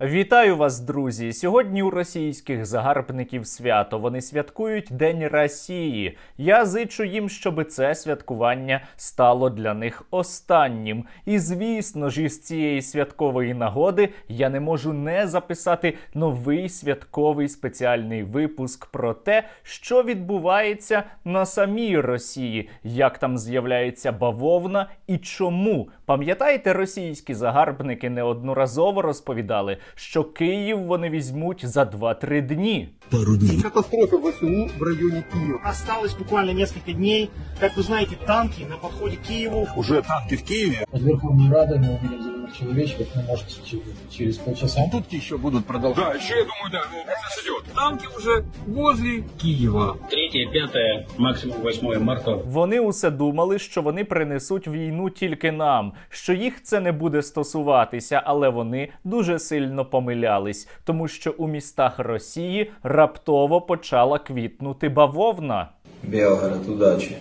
Вітаю вас, друзі! Сьогодні у російських загарбників свято. Вони святкують День Росії. Я зичу їм, щоб це святкування стало для них останнім. І звісно ж, із цієї святкової нагоди я не можу не записати новий святковий спеціальний випуск про те, що відбувається на самій Росії, як там з'являється бавовна і чому. Пам'ятаєте, російські загарбники неодноразово розповідали, що Київ вони візьмуть за 2-3 дні. пару днів Катастрофа ВСУ в районі Києва. Осталось буквально несколько дней. Як ви знаєте, танки на підході Києву. Уже танки в Києві. Под Верховной не мы увидели человечков, ну, может, через, через полчаса. Сутки еще будут продолжать. Да, еще я думаю, да, ну, процесс идет. Танки уже возле Киева. 3, 5, максимум 8 марта Вони усе думали, що вони принесуть війну тільки нам, що їх це не буде стосуватися, але вони дуже сильно помилялись, тому що у містах Росії раптово почала квітнути бавовна. Белгород, удачи.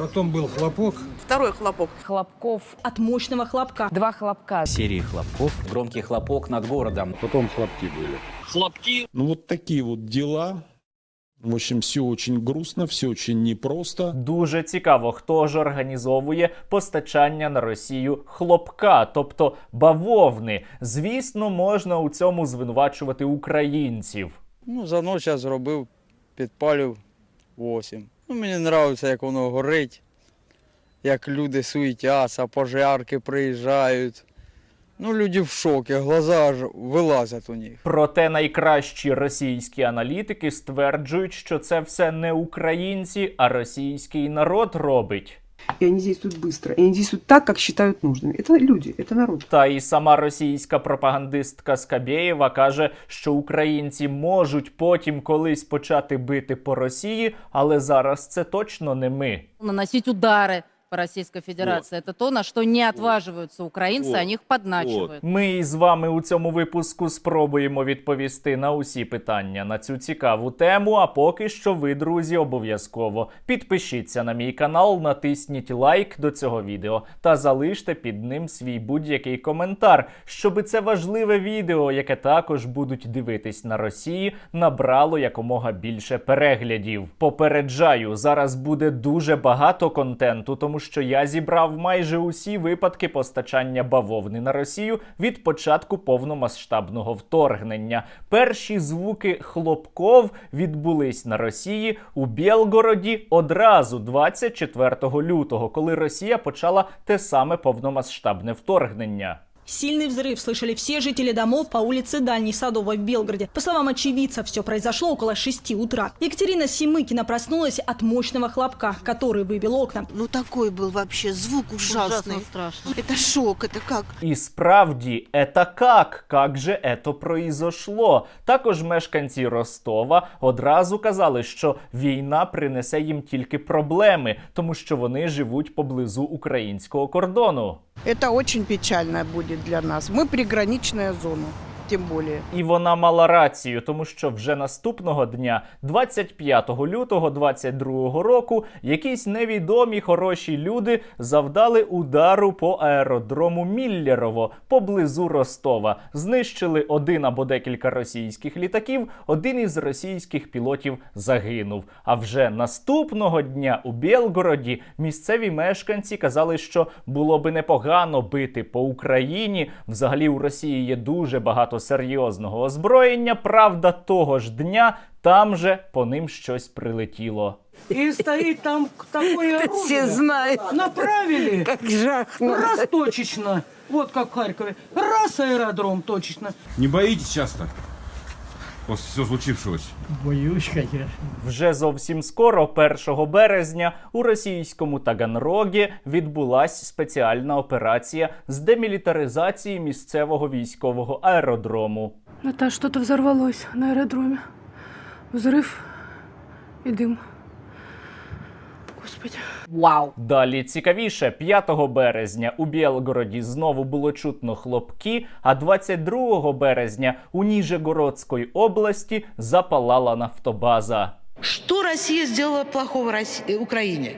Потом был хлопок. Второй хлопок. хлопков от мощного хлопка. Два хлопка. серии хлопков. Громкий хлопок над городом. Потом хлопки были. Хлопки. Ну вот такие вот дела. В общем, все очень грустно, все очень непросто. Дуже цікаво, хто ж організовує постачання на Росію хлопка, тобто бавовни. Звісно, можна у цьому звинувачувати українців. Ну, за ніч я зробив, підпалив 8. Ну, мені подобається, як воно горить, як люди суетяться, пожарки приїжджають. Ну, люди в шокі, глаза ж вилазять у них. Проте найкращі російські аналітики стверджують, що це все не українці, а російський народ робить. И они действуют быстро. И они действуют так, как считают нужным. Это люди, это народ. Та і сама російська пропагандистка Скабєєва каже, що українці можуть потім колись почати бити по Росії, але зараз це точно не ми. Наносить удары по Российской Федерации. Это то, на что не отваживаются украинцы, Вот. они их подначивают. Ми із вами у цьому випуску спробуємо відповісти на усі питання на цю цікаву тему. А поки що ви, друзі, обов'язково підпишіться на мій канал, натисніть лайк до цього відео та залиште під ним свій будь-який коментар, щоб це важливе відео, яке також будуть дивитись на Росії, набрало якомога більше переглядів. Попереджаю, зараз буде дуже багато контенту, тому що я зібрав майже усі випадки постачання бавовни на Росію від початку повномасштабного вторгнення. Перші звуки хлопков відбулись на Росії у Білгороді одразу 24 лютого, коли Росія почала те саме повномасштабне вторгнення. Сильный взрыв слышали все жители домов по улице Дальней Садовой в Белгороде. По словам очевидцев, все произошло около 6 утра. Екатерина Семыкина проснулась от мощного хлопка, который выбил окна. Ну такой был вообще звук ужасный. страшно. Это шок, это как? І справді, это как? Как же ето произошло? Також мешканці Ростова одразу казали, що війна принесе їм тільки проблеми, тому що вони живуть поблизу українського кордону. Это очень печально будет для нас. Мы приграничная зона, тем более. І вона мала рацію, тому що вже наступного дня, 25 лютого 22 року, якісь невідомі хороші люди завдали удару по аеродрому Міллєрово поблизу Ростова. Знищили один або декілька російських літаків. Один із російських пілотів загинув. А вже наступного дня у Білгороді місцеві мешканці казали, що було би непогано бити по Україні. Взагалі у Росії є дуже багато серйозного озброєння. Правда, того ж дня там же по ним щось прилетіло. И стоит там такое оружие. знают. Направили. Как. Раз точечно. Вот как в Харькове. Раз аэродром точечно. Не боитесь часто? После всего случившегося. Вже зовсім скоро, 1 березня, у російському Таганрогі відбулась спеціальна операція з демілітаризації місцевого військового аеродрому. Это что-то взорвалось на аэродроме. Взрыв и дым. Господи. Вау. Далі цікавіше, 5 березня у Білгороді знову було чутно хлопки, а 22 березня у Ніжегородській області запалала нафтобаза. Что Россия сделала плохого России, Украине?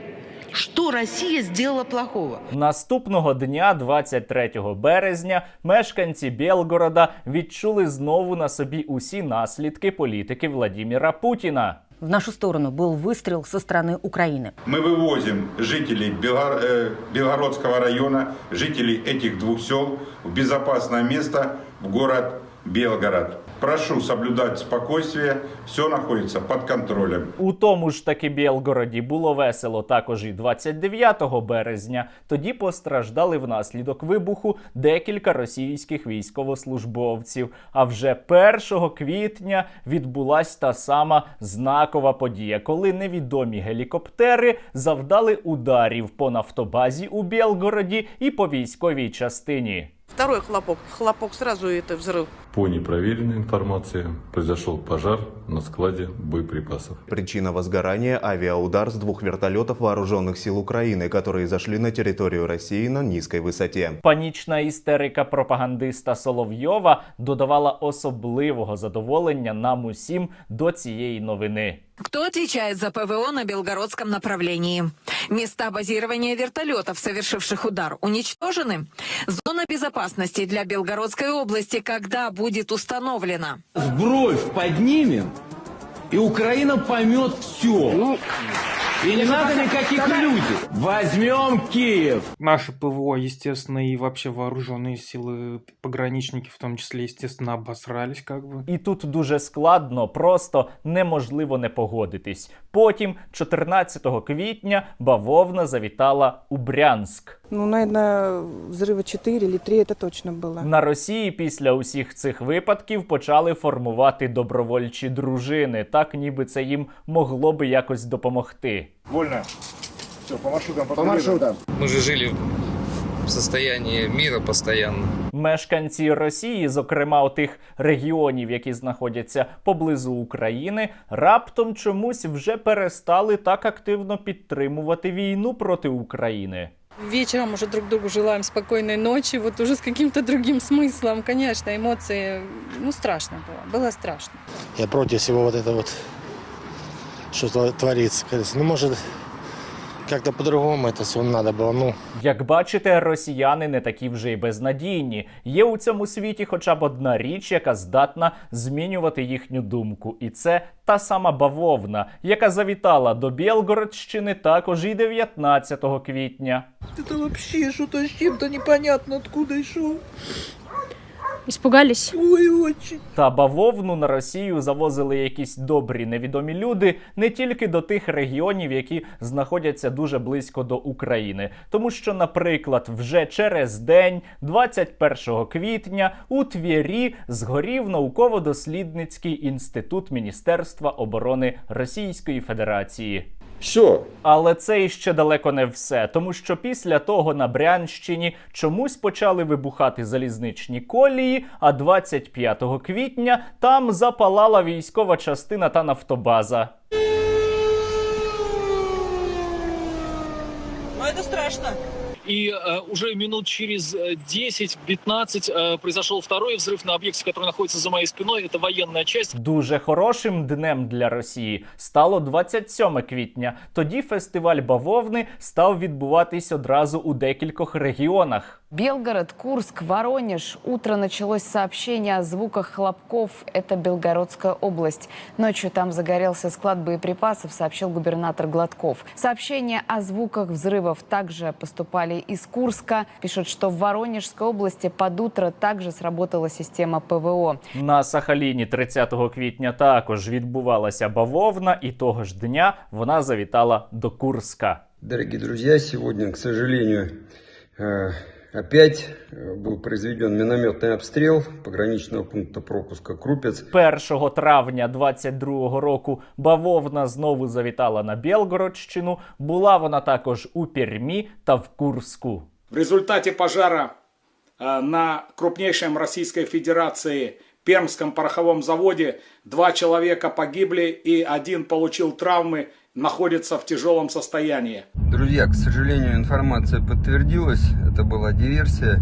Что Россия сделала плохого? Наступного дня, 23 березня, мешканці Білгорода відчули знову на собі усі наслідки політики Владіміра Путіна. В нашу сторону был выстрел со стороны Украины. Мы вывозим жителей Белгор- э, Белгородского района, жителей этих двух сел в безопасное место, в город Белгород. Прошу соблюдать спокойствие, все находится под контролем. У тому ж таки Білгороді було весело також і 29 березня. Тоді постраждали внаслідок вибуху декілька російських військовослужбовців. А вже 1 квітня відбулась та сама знакова подія, коли невідомі гелікоптери завдали ударів по нафтобазі у Білгороді і по військовій частині. Второй хлопок. Хлопок сразу и это взрыв. По непроверенной информации произошел пожар на складе боеприпасов. Причина возгорания – авиаудар с двух вертолетов вооруженных сил Украины, которые зашли на территорию России на низкой высоте. Панічна істерика пропагандиста Соловйова додавала особливого задоволення нам усім до цієї новини. Кто отвечает за ПВО на белгородском направлении? Места базирования вертолетов, совершивших удар, уничтожены? Зона безопасности для Белгородской области когда будет установлена? Бровь поднимем, и Украина поймет все. И не надо никаких иллюзий. Возьмем Киев. Наше ПВО, естественно, и вообще вооруженные силы, пограничники в том числе, естественно, обосрались как бы. І тут дуже складно, просто неможливо не погодитись. Потім, 14 квітня, бавовна завітала у Брянськ. Ну, наверное, взрыва 4 или 3 это точно было. На Росії після усіх цих випадків почали формувати добровольчі дружини, так ніби це їм могло би якось допомогти. Вольно. Все, по маршрутам. По маршрутам. Мы же жили в состоянии мира постоянно. Мешканці Росії, зокрема тих регіонів, які знаходяться поблизу України, раптом чомусь вже перестали так активно підтримувати війну проти України. Вечером уже друг другу желаем спокойной ночи, вот уже с каким-то другим смыслом. Конечно, эмоции, ну, страшно было, было страшно. Я против всего вот этого вот, что творится. кажется. Ну, может, как-то по-другому это все надо было. Ну, Як бачите, росіяни не такі вже й безнадійні. Є у цьому світі хоча б одна річ, яка здатна змінювати їхню думку, і це та сама бавовна, яка завітала до Білгородщини також і 19 квітня. Это вообще что-то с чем-то непонятно откуда и шо. Испугались? Ой, очень. Та бавовну на Росію завозили якісь добрі невідомі люди не тільки до тих регіонів, які знаходяться дуже близько до України. Тому що, наприклад, вже через день, 21 квітня, у Твєрі згорів науково-дослідницький інститут Міністерства оборони Російської Федерації. Все, Але це іще далеко не все, тому що після того на Брянщині чомусь почали вибухати залізничні колії, а 25 квітня там запалала військова частина та нафтобаза. Ну, це страшно И э, уже минут через э, 10-15 э, произошел второй взрыв на объекте, который находится за моей спиной. Это военная часть. Дуже хорошим днем для Росії стало 27 квітня. Тоді фестиваль бавовни став відбуватись одразу у декількох регіонах. Белгород, Курск, Воронеж. Утро началось сообщение о звуках хлопков. Это Белгородская область. Ночью там загорелся склад боеприпасов, сообщил губернатор Гладков. Сообщения о звуках взрывов также поступали из Курска. Пишут, что в Воронежской области под утро также сработала система ПВО. На Сахаліні 30 квітня також відбувалася бавовна, і того ж дня вона завітала до Курска. Дорогі друзі, сьогодні, к сожалению, э, опять э, был произведен минометный обстрел пограничного пункта пропуска Крупец. 1 травня 22 року бавовна знову завітала на Білгородщину. Була вона також у Пермі та в Курску. В результате пожара э, на крупнейшем Российской Федерации Пермском пороховом заводе два человека погибли и один получил травмы, находится в тяжелом состоянии. Друзья, к сожалению, информация подтвердилась. Это была диверсия.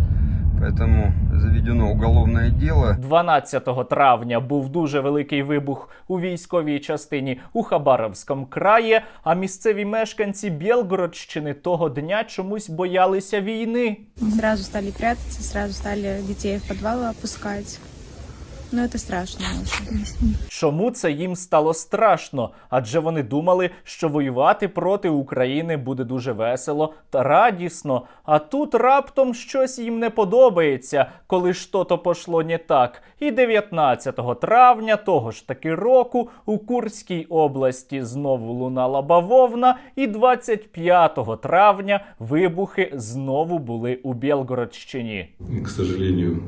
Поэтому заведено уголовное дело. 12 травня був дуже великий вибух у військовій частині у Хабаровському краї, а місцеві мешканці Білгородщини того дня чомусь боялися війни. Сразу стали прятаться, сразу стали детей в подвалы опускать. Ну, это страшно. Чому це їм стало страшно? Адже вони думали, що воювати проти України буде дуже весело та радісно. А тут раптом щось їм не подобається, коли що-то пошло не так. І 19 травня того ж таки року у Курській області знову лунала бавовна, і 25 травня вибухи знову були у Білгородщині. К сожалению,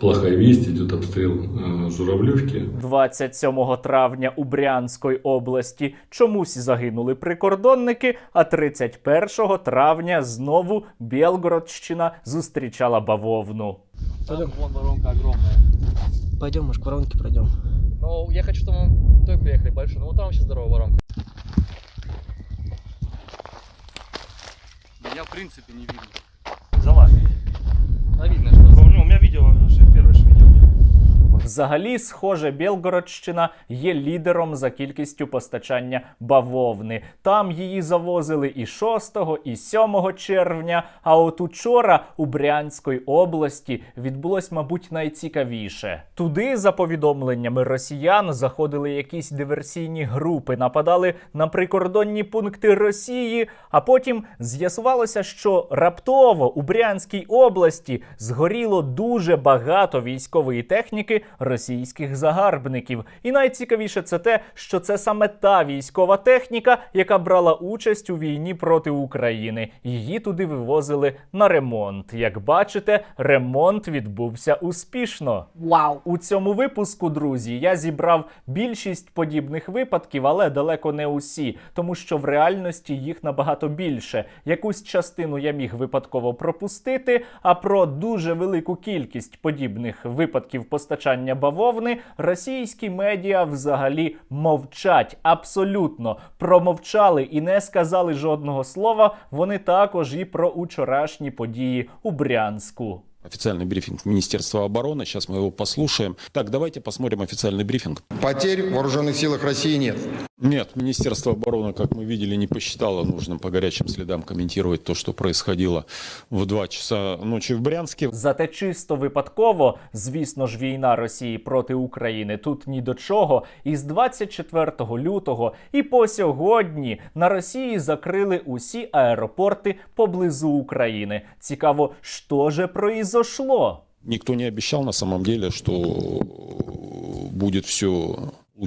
плохая весть, идет обстрел э, Журавлевки. 27 травня у Брянської області чомусь загинули прикордонники, а 31 травня знову Білгородщина зустрічала бавовну. Там вон воронка огромная. Пойдем, может, к воронке пройдем. Ну, я хочу, чтобы мы той приехали большой. Ну, вот там вообще здоровая воронка. Меня, в принципе, не видно. Залазь. А видно, видео, первый видео. Взагалі, схоже, Білгородщина є лідером за кількістю постачання бавовни. Там її завозили і 6, і 7 червня. А от учора у Брянської області відбулось, мабуть, найцікавіше. Туди, за повідомленнями росіян, заходили якісь диверсійні групи, нападали на прикордонні пункти Росії. А потім з'ясувалося, що раптово у Брянській області згоріло дуже багато військової техніки російських загарбників. І найцікавіше це те, що це саме та військова техніка, яка брала участь у війні проти України. Її туди вивозили на ремонт. Як бачите, ремонт відбувся успішно. Вау! У цьому випуску, друзі, я зібрав більшість подібних випадків, але далеко не усі, тому що в реальності їх набагато більше. Якусь частину я міг випадково пропустити, а про дуже велику кількість подібних випадків постачання бавовни російські медіа взагалі мовчать. Абсолютно промовчали і не сказали жодного слова. Вони також і про учорашні події у Брянську. Официальный брифинг Министерства обороны. Сейчас мы его послушаем. Так, давайте посмотрим официальный брифинг. Потерь в вооруженных силах России нет. Нет, Министерство обороны, как мы видели, не посчитало нужным по горячим следам комментировать то, что происходило в 2 часа ночи в Брянске. Зате чисто випадково, звісно ж, війна Росії проти України тут ні до чого. І з 24 лютого і по сьогодні на Росії закрили усі аеропорти поблизу України. Цікаво, що же произошло? Никто не обещал на самом деле, что будет все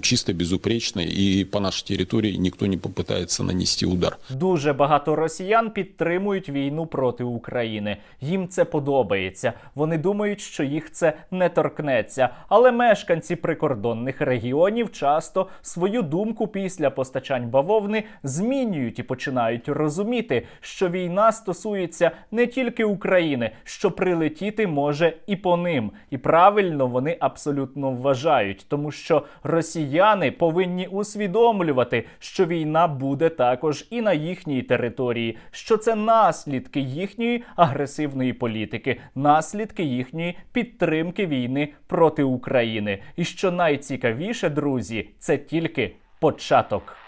чисто, безупречно, и по нашей территории никто не попытается нанести удар. Дуже багато росіян підтримують війну проти України. Їм це подобається. Вони думають, що їх це не торкнеться. Але мешканці прикордонних регіонів часто свою думку після постачань бавовни змінюють і починають розуміти, що війна стосується не тільки України, що прилетіти може і по ним. І правильно вони абсолютно вважають, тому що росіяни повинні усвідомлювати, що війна буде також і на їхній території, що це наслідки їхньої агресивної політики, наслідки їхньої підтримки війни проти України. І що найцікавіше, друзі, це тільки початок.